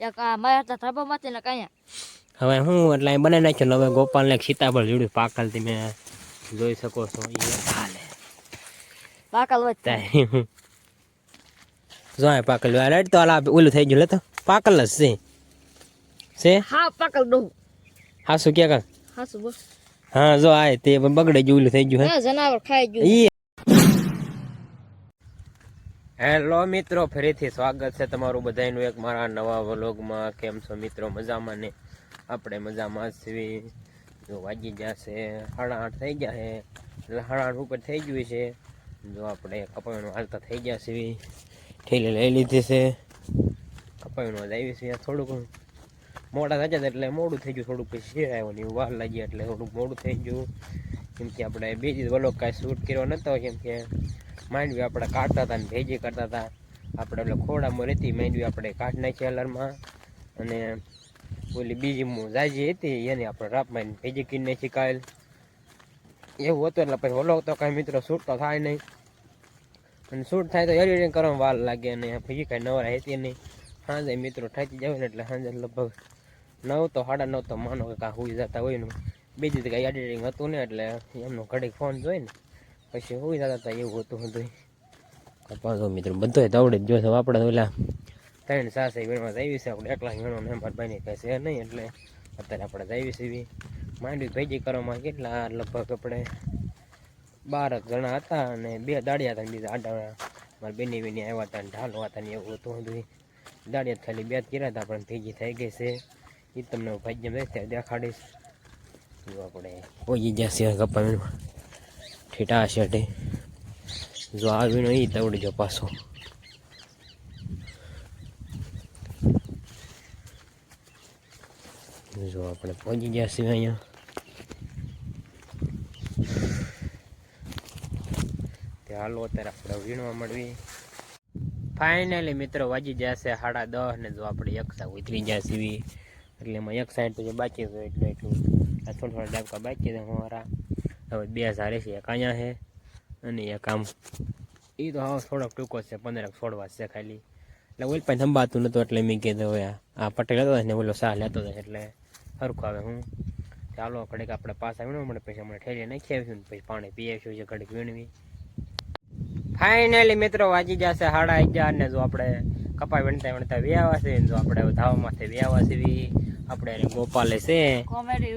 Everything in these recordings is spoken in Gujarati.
એક મારા હતા ધબામાંથી ને કાંઈ. હવે હું એટલે અહીં બનાવી નાખ્યો હવે ગોપાલને સીતાફળ જોડ્યું. પાકલ તમે જોઈ શકો છો એ હાલે. પાકલ વચ્ચે ત્યાં જો આ પાકલ આ તો ઓલું થઈ ગયું લે તો. પાકલ જ છે. છે? હા પાકલ ડોહ હા શું ક્યાં કાં હા જો આ તે બગડે ઓલું થઈ ગયું હે. હે જનાવર ખાઈ ગયું. ઈ હેલો મિત્રો, ફરીથી સ્વાગત છે તમારું બધાનું એક મારા નવા વ્લોગમાં. કેમ છો મિત્રો? મજામાં ને? આપણે મજામાં છીએ. જો વાગી જશે સાડા આઠ થઈ ગયા છે. એટલે સાડા આઠ ઉપર થઈ ગયું છે. જો આપણે કપાઈનું હાલતા થઈ ગયા છીએ. ઠેલી લઈ લીધી છે. કપાઈનું જ આવી છે થોડુંક. મોડા થયા હતા એટલે મોડું થઈ ગયું. થોડુંક પછી શેર આવ્યો વાર લાગી એટલે થોડુંક મોડું થઈ ગયું. કેમ કે આપણે બે દિવસ વ્લોગ કાંઈ શૂટ કર્યો નહોતો, કેમ કે માંડવી આપણે કાઢતા હતા ને ભેજી કરતા હતા. આપણે એટલે ખોડામાં રહેતી માંડવી આપણે કાઢ નાખી અલરમાં અને ઓલી બીજી જાજી હતી, એને આપણે રાપ મારીને ભેજી કરી નાખી કાયલ એવું હતું એટલે પછી ઓલો તો કાંઈ મિત્રો શૂટ તો થાય નહીં. અને શૂટ થાય તો એડિટિંગ કરવામાં વાર લાગે અને પછી કાંઈ નવરા હતી નહીં. સાંજે મિત્રો થાકી જાય ને એટલે સાંજે લગભગ નવ તો, સાડા નવ તો માનો કે કાં હોઈ જતા હોય ને. બીજી કાંઈ એડિટિંગ હતું ને એટલે એમનો ઘડીક ફોન જોઈ ને પછી હોય દાદા હતા એવું હતું હતું કપાસો મિત્રો બધો દવડે જ જોશે આપણે તો ઓલા ત્રણ સાસે વીણવા જઈએ છે. આપણે એકલા વીણવા ને મારા ભાઈને કહે છે નહીં એટલે અત્યારે આપણે જઈએ છીએ માંડવી ભેગી કરવામાં કેટલા લગભગ આપણે બાર જણા હતા અને બે દાડિયા હતા બીજા આડા મારા બેની બેની આવ્યા હતા ઢાલો હતા ને એવું હતું હતું દાડિયા ખાલી બે જ કર્યા હતા પણ ભેગી થઈ ગઈ છે. એ તમને ભાગ્યમ રહેશે દેખાડીશ. એવું આપણે પહોંચી જશે કપા વીણવા. ઠેટા શેઠે જો આ વીણો એ દવડજો પાછો. જો આપણે પહોંચી ગયા છીએ અહીંયા. હાલો અત્યારે આપણે વીણવા મળવી ફાઇનલી મિત્રો વાજી જશે સાડા દસ ને જો આપણે એક સાઈડ ઉતરી ગયા સીવી એટલે એમાં એક સાઈડ તો જે બાકી છે, એટલે એટલું. આ થોડા થોડા ડાબકા બાકી છે અમારા. હવે બે હજાર છે, એક અહીંયા છે અને એક આમ. એ તો હવે થોડોક ટૂંકો છે, પંદરક છોડવા છે ખાલી. એટલે ઓલ પણ સંભાતું નહોતું એટલે મેં કીધું હવે આ- પટેલ હતો ને ઓલો સાહ લેતો હતો એટલે સરખું આવે હું. ચાલો, ઘડીક આપણે પાછા વીણવા મળે પછી હમણાં ઠેલી નાખી આવીશું પછી પાણી પી આવીશું છે ઘડીક વીણવી. ફાઇનલી મિત્રો વાજી જશે સાડા અગિયાર ને જો આપણે કપા વીણતા વીણતા વ્યાવા છે જો આપણે ધાવામાંથી વ્યાવા છે આપણે ગોપાલે છે. કોમેડી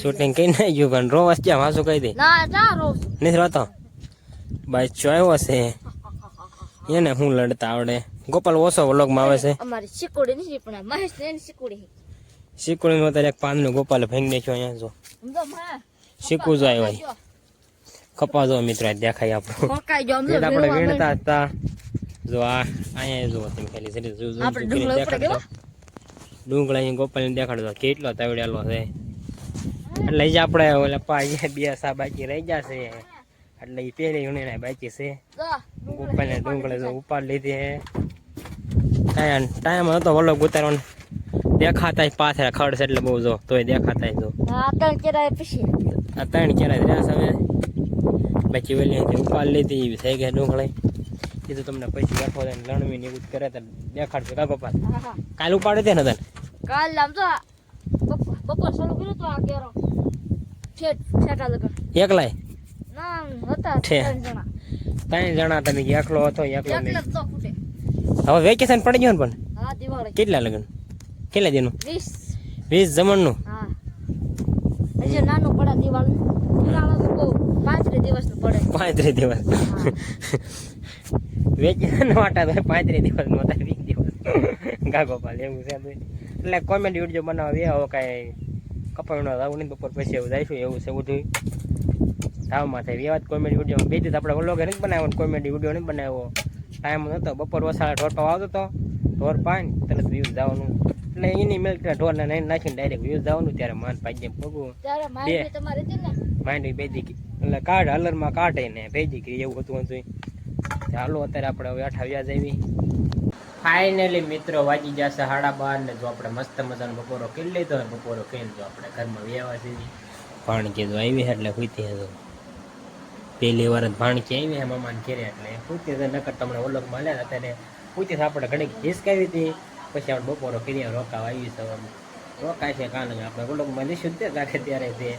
શૂટિંગ કઈ ના ગયું પણ રોવાસ ક્યાં વાસુ કહી દે. ના નથી રોતો? ભાઈ ચોયો છે એને હું લડતા આવડે. ગોપાલ ઓછો વ્લોગમાં આવે છે. અમારી શીકોડી નથી પણ મહેશ ને એની શીકોડી માં એક પાનનું ગોપાલ ભાંગી નાખ્યો અહીંયા જો. શીકું જો આવ્યો. કપા જો મિત્ર દેખાય આપણું. આપણે વીણતા હતા. જો આ અહીંયા જો તમે ખાલી શરીર જો જો આપણે ડુંગળા ઉપર દેખાડતો ડુંગળા અહીંયા ગોપાલને દેખાડતો કેટલો તાવડેલો છે. એટલે જ આપણે ઓલા પા બે સા બાકી રહી જશે. એટલે એ પેલી વીણીને બાકી છે. ઉપરને ડુંગળે તો ઉપાડ લીધી હે. ટાઈમ ટાઈમ હતો વલો ઉતારવાનો. દેખાતા પાછળ ખડ છે એટલે બહુ જો તોય દેખાતા જો. ત્રણ કેરાય પછી. આ ત્રણ કેરાય રહ્યા હવે. બાકી ઓલી ઉપાડ લીધી એવી થઈ ગયા ડુંગળે. એ તો તમને પછી બેઠો લણવી ને એવું કરે તો દેખાડશે કા હા કાલ ઉપાડે તે ને તને? કાલ આમ તો બપોર શરૂ કર્યું તો આ કેરો? છેટા લગન. એકલાય? ના હતા ત્રણ જણા. ત્રણ જણા તમે એકલો હતો એકલો હવે વેકેશન પડી ગયું ને પણ? હા દિવાળી. કેટલા લગન? કેટલા દિનનું વીસ. વીસ જમણનું? હા. હજી નાનું પડે દિવાળી. બહુ પાંત્રીસ દિવસનું પડે. પાંત્રીસ દિવસ. વેકેશન વાટા તો પાંત્રીસ દિવસ નો હતા વીસ દિવસ. ગાગોપાલ એવું છે. એટલે કોમેડી વીડિયો બનાવવા બે હવે કાંઈ કપાળનો આવું નહીં બપોર પછી એવું જઈશું એવું છે બધું થાય એવા જ કોમેડી વીડિયો બે દિવસ આપણે વ્લોગ નથી બનાવ્યો કોમેડી વીડિયો નથી બનાવ્યો. ટાઈમ નહોતો બપોર વસાળે ઢોરપા આવતો હતો ઢોર પાઈને તરત વ્યૂઝ જવાનું. એટલે એની મિલ્ક ઢોરને નહીં નાખીને ડાયરેક્ટ વ્યૂઝ જવાનું ત્યારે માન હતી ને? માંડવી ભેજી ગઈ. એટલે કાઢ હલરમાં કાઢે ને ભેજી ગઈ એવું હતું હતું ચાલો અત્યારે આપણે હવે અઠાવ્યા જઈએ ફાઇનલી મિત્રો વાજી જશે સાડા બાર ને જો આપણે મસ્ત મજાનો બપોરો કરી લીધો હોય બપોરો કરીને જો આપણે ઘરમાં વ્યવસ્થિત ભાણકી જો આવી એટલે ખૂતી હતો પહેલી વાર જ ભાણકી આવી છે મામાને ઘેરે એટલે ખૂતી તો નકર તમને ઓલોક મળ્યા અત્યારે ખૂતી તો આપણે ઘણી હિસકાવી હતી. પછી આપણે બપોરો કરીએ, રોકાવા આવી હવે. રોકાય છે કાલે આપણે ગુલોકમાં લઈશું તે રાખે ત્યારે તે.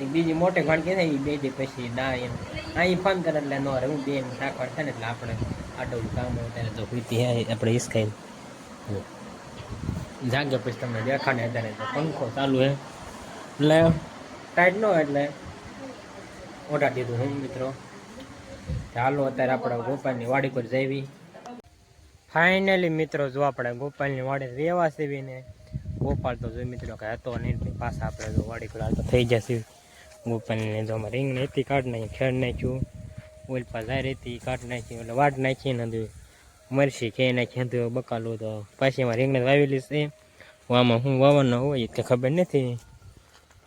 એક બીજી મોટી ભાણ કે એ બે પછી ના એમ. અહીં ફોન કરે એટલે નો હું બેન રાખવા થાય ને એટલે આપણે આડોલું કામ હોય ત્યારે તો પીતી હે, આપણે પછી તમને દેખાડે અત્યારે તો પંખો ચાલુ હે. એટલે ટાઈટ ન હોય એટલે ઓઢા દીધું હું મિત્રો. ચાલો અત્યારે આપણે ગોપાલની વાડી પર જઈવી ફાઇનલી મિત્રો, જો આપણે ગોપાલની વાડી રહેવા સીવીને, ગોપાલ તો જોઈ મિત્રો કે હતો નહીં પાછા આપણે જો વાડી પર હાલતા થઈ જશે. ગોપાલને જો અમે રીંગ હતી કાઢ નહીં ખેડ નાખ્યું. ઓલ પા જાય રહેતી કાઢ નાખી એટલે વાટ નાખી ને હતું મરસી કે નાખી હતું બકાલું તો પાછી એમાં રીંગણ વાવેલી છે. આમાં હું વાવવાનો હોય તે ખબર નથી.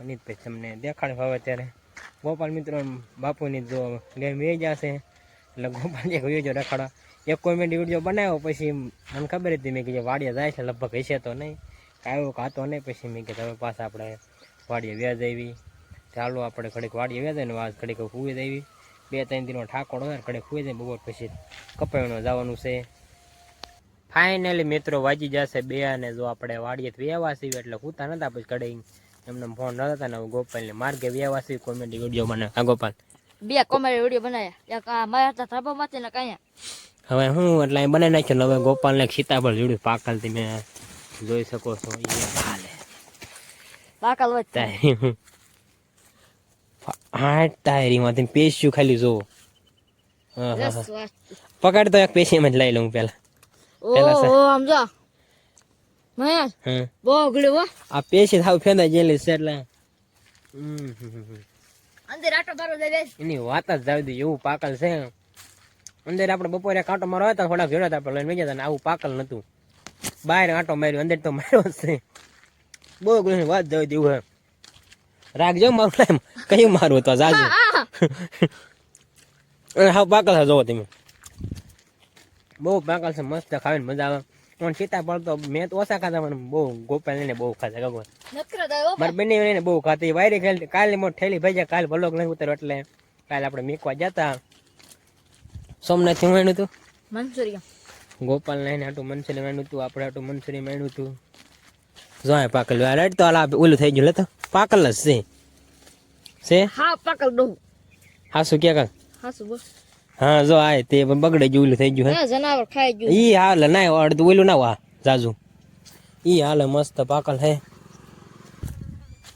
ઈ પછી તમને દેખાડ ભાવે ત્યારે. ગોપાલ મિત્રો બાપુની જો ગેમ વેજ જશે એટલે ગોપાલ એક વેજો રખાડો એક કોમેડી વીડિયો બનાવ્યો, પછી મને ખબર હતી, મેં કીધું વાડીએ જાય છે, લગભગ હશે તો નહીં. કાંઈ કાતો નહીં, પછી મેં કીધું હવે પાછા આપણે વાડીએ વ્યાજ આવી ચાલો આપણે ઘડીક વાડીએ વ્યાજ આવીને આજ ઘડીક ફૂવી આવી બે ત્રણ દિનો ઠાકોર હોય ને ઘડીક હુઈ જાય બપોર પછી કપાયણો જવાનું છે. ફાઇનલી મિત્રો વાજી જશે બે અને જો આપણે વાડીએ તો છીએ એટલે કૂતા નતા પછી ઘડી એમને ફોન ન હતા ને ગોપાલને માર્ગે વ્યવા કોમેડી વીડિયો બને હા ગોપાલ? બે કોમેડી વીડિયો બનાવ્યા. એક આ મારા હતા થાબામાંથી ને કાંઈ હવે હું એટલે અહીં બનાવી નાખ્યો હવે ગોપાલને સીતાફળ જોડ્યું પાકલ તમે જોઈ શકો છો. પાકલ વચ્ચે આઠ ટાયરીમાંથી પેસ્યું ખાલી જોવો. પકડ તો એક પેશીમાં જ લઈ લઉં પેલા. પેલા મહેશ બહુ હો. આ પેશી થાવ ફેંદા જેલી છે એટલે. અંદર આટો દે એની વાત જ જાવ દે એવું પાકલ છે. અંદર આપણે બપોરે કાંટો મારો હતા થોડા હતા આપણે લઈને વેચ્યા હતા ને આવું પાકલ નતું. બહાર આંટો માર્યો અંદર તો માર્યો છે. બહુ વાત જાવ દેવું હે. રાખજો મારું લાઈમ કયું મારું તો જાજુ. હા હાવ પાકલ છે જોવો તમે. બહુ પાકલ છે મસ્ત ખાવીને મજા આવે. પણ સીતાફળ તો મેં તો ઓછા ખાતા પણ બહુ ગોપાલ ને બહુ ખાતા દયો મારે બંને ને બહુ ખાતી વાયરી ખેલ કાલે મોટ થેલી ભાઈ કાલ ભલોક નહીં ઉતર એટલે કાલે આપણે મીકવા જતા. સોમનાથથી માન્યું હતું? મંચુરિયન. ગોપાલ ને આટું મનસુરી માન્યું હતું આપણે આટું મનસુરી માન્યું હતું. જો આ પાકલ આ રેડ તો આલા ઓલું થઈ ગયું લે તો પાકલ જ છે છે હા પાકલ ડોહું હા શું ક્યાં હા શું બોલ હા જો આ તે બગડે ગયું ઓલું થઈ ગયું હે એ જનાવર ખાઈ ગયું ઈ હાલ ના અડધું ઓલું ના વા જાજુ ઈ હાલ મસ્ત પાકલ હે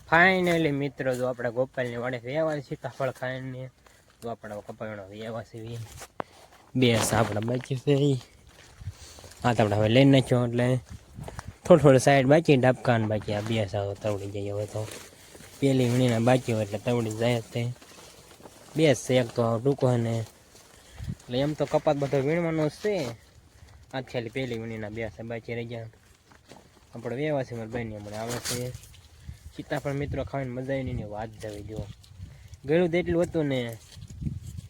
ફાઇનલી મિત્રો જો આપણે ગોપાલની વાડે વ્યવહાર સીતાફળ ખાઈને તો આપણે કપાયણો વ્યવહાર છે બે સાપડા બાકી છે ઈ. આ તો આપણે હવે લઈને નાખ્યો એટલે થોડું થોડું સાઈડ બાકી ડાબકાન બાકી, આ બે સાવ તવડી જાય હવે તો. પેલી વીણીના બાકી હોય એટલે તવડી જાય તે. બે છે, એક તો ટૂંકો ને. એટલે એમ તો કપાત બધો વીણવાનો છે. આજ ખાલી પેલી વીણીના બે છે, બાકી રહી ગયા. આપણે વ્યવસ્થિત મારે બની મને આવે છે. સીતાફળ મિત્રો ખાવાની મજા આવી એની વાત જ આવી જો ગળું તો એટલું હતું ને,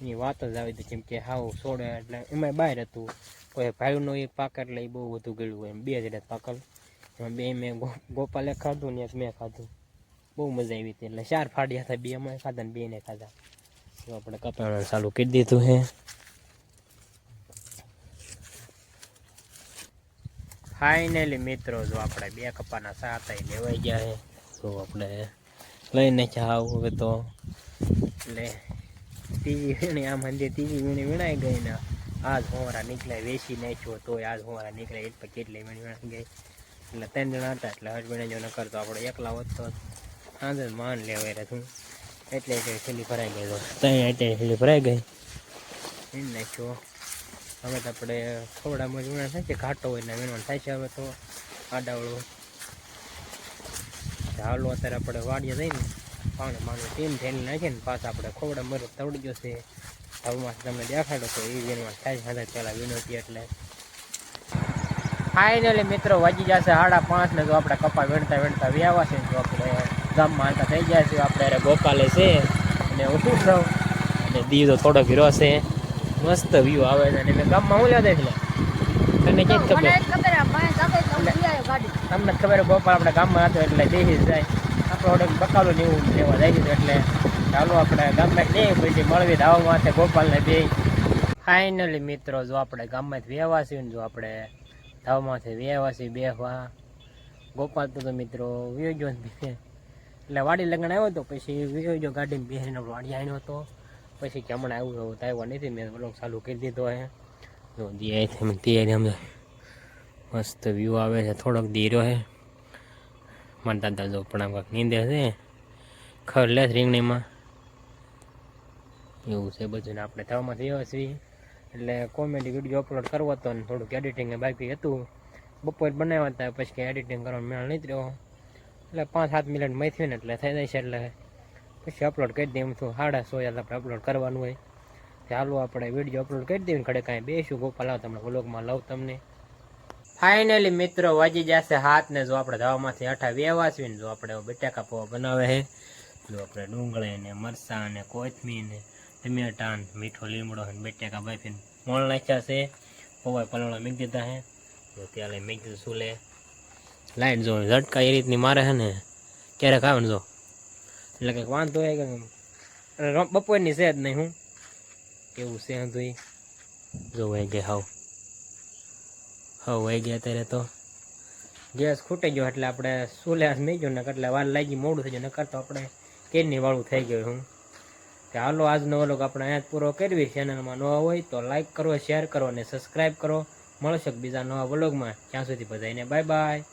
એની વાત જ આવી હતી, કેમ કે હાવ સોડે એટલે એમાં બહાર હતું. કોઈ ભાઈનો એક પાકર એટલે એ બહુ બધું ગળ્યું એમ, બે જ એમાં બે મેં ગોપાલે ખાધું ને એક મેં ખાધું. બહુ મજા આવી હતી એટલે ચાર ફાડ્યા હતા, બે અમે ખાધા ને બે ને ખાધા. તો આપણે કપાવાનું ચાલુ કરી દીધું હે. ફાઇનલી મિત્રો, જો આપણે બે કપાના સાત લેવાઈ ગયા હે, તો આપણે લઈને જાવ હવે તો. એટલે ત્રીજી વીણી, આમ હંધે ત્રીજી વીણી વીણાઈ ગઈ ને આજ હોવારા નીકળ્યા, વેચી નાખ્યો તોય આજ હોવારા નીકળે પછી કેટલી વીણી વીણાઈ ગઈ. એટલે ત્રણ જણા હતા એટલે વીણા જો ન કરતો. આપણે એકલા હોત તો સાંજે માન લેવાય રહેતું એટલે એટલે થેલી ભરાઈ ગઈ ત્યાં એટલે થેલી ભરાઈ ગઈ? એમ નાખ્યો હવે તો આપણે થોડામાં વીણા થાય છે ઘાટો હોય એટલે વીણવાનું થાય છે હવે તો. આડાવડો. હાલો અત્યારે આપણે વાડીએ જઈને પાણી પાણી ટીમ થઈને નાખીને પાછા આપણે ખોવડા મર તવડી જશે હવામાં તમને દેખાડો તો એ વીણવા થાય છે. પહેલાં વિનોતી એટલે. ફાઇનલી મિત્રો વાજી જશે સાડા પાંચ ને જો આપણે કપા વેણતા વેણતા વ્યાવા છે જો આપણે ગામમાં હાલતા થઈ ગયા છે આપણે ગોપાલે છે અને હું છું અને દીવો થોડો ઘીરો છે. મસ્ત વ્યૂ આવે છે. અને મેં ગામમાં હું લેવા એટલે તને ક્યાં ખબર? તમને ખબર ગોપાલ આપણે ગામમાં હતો એટલે દેહી જ જાય. આપણે ઓડે બકાલો ને એવું લેવા જાય છે એટલે ચાલો આપણે ગામમાં જઈએ પછી મળવી ધાવા માથે ગોપાલને બે ફાઇનલી મિત્રો જો આપણે ગામમાં વ્યવા છીએ ને જો આપણે ધાવમાંથી વ્યવાસી બેહવા ગોપાલ તો તો મિત્રો વિયો ગયો ને એટલે વાડી લગ્ન આવ્યો હતો પછી વિયો ગયો ગાડીમાં બેસીને વાડી આવ્યો હતો. પછી કે હમણાં આવ્યું એવું તો આવ્યો નથી, મેં બ્લોગ ચાલુ કરી દીધો હે. જો દિયા તૈયારી અમે. મસ્ત વ્યૂ આવે છે, થોડોક ધીરો હે. મારા દાદા જો પણ આમ કાંઈક નીંદે છે. ખર લે રીંગણીમાં. એવું છે બધું આપણે થવામાં થયો છીએ. એટલે કોમેડી વીડિયો અપલોડ કરવો હતો ને થોડુંક એડિટિંગ બાકી હતું. બપોર બનાવ્યા હતા, પછી કંઈ એડિટિંગ કરવાનો મેળ નહીં રહ્યો. એટલે પાંચ સાત મિનિટ મય થયું ને એટલે થઈ જાય છે એટલે પછી અપલોડ કરી દઈએ. એમ છું સાડા સો યાદ આપણે અપલોડ કરવાનું હોય. ચાલો આપણે વીડિયો અપલોડ કરી દઈએ ઘડે કાંઈ બેસું ગોપાલ આવ તમને વ્લોગમાં લઉં તમને. ફાઇનલી મિત્રો વાજી જશે હાથ ને જો આપણે દવામાંથી અઠા વેવાસવી ને જો આપણે બટાકા પૌવા બનાવે છે. જો આપણે ડુંગળી ને મરચાં ને કોથમી ને ટમેટા ટાન, મીઠો, લીમડો અને બટાકા બાફીને મોણ નાખ્યા છે. પવાય પલળો મીક દીધા હે ત્યાં ત્યારે મીક દીધું સુલે લાઈટ જો ઝટકા એ રીતની મારે છે ને ક્યારેક આવે ને જો? એટલે કંઈક વાંધો હોય કે બપોરની છે જ નહીં હું. કેવું છે હતું ઈ. જો વહી ગયા હાવ. હાવ વહી ગયા અત્યારે તો. ગેસ ખૂટી ગયો એટલે આપણે સુલે નહીં ગયો ને એટલે વાર લાગી, મોડું થઈ ગયું. નકર તો આપણે કેરની વાળું થઈ ગયું હું. કે હાલો, આજનો વ્લોગ આપણે અહીંયા જ પૂરો કરવી ચેનલમાં નવા હોય તો લાઇક કરો શેર કરો અને સબસ્ક્રાઈબ કરો. મળશે બીજા નવા વ્લોગમાં. ત્યાં સુધી બધાને બાય બાય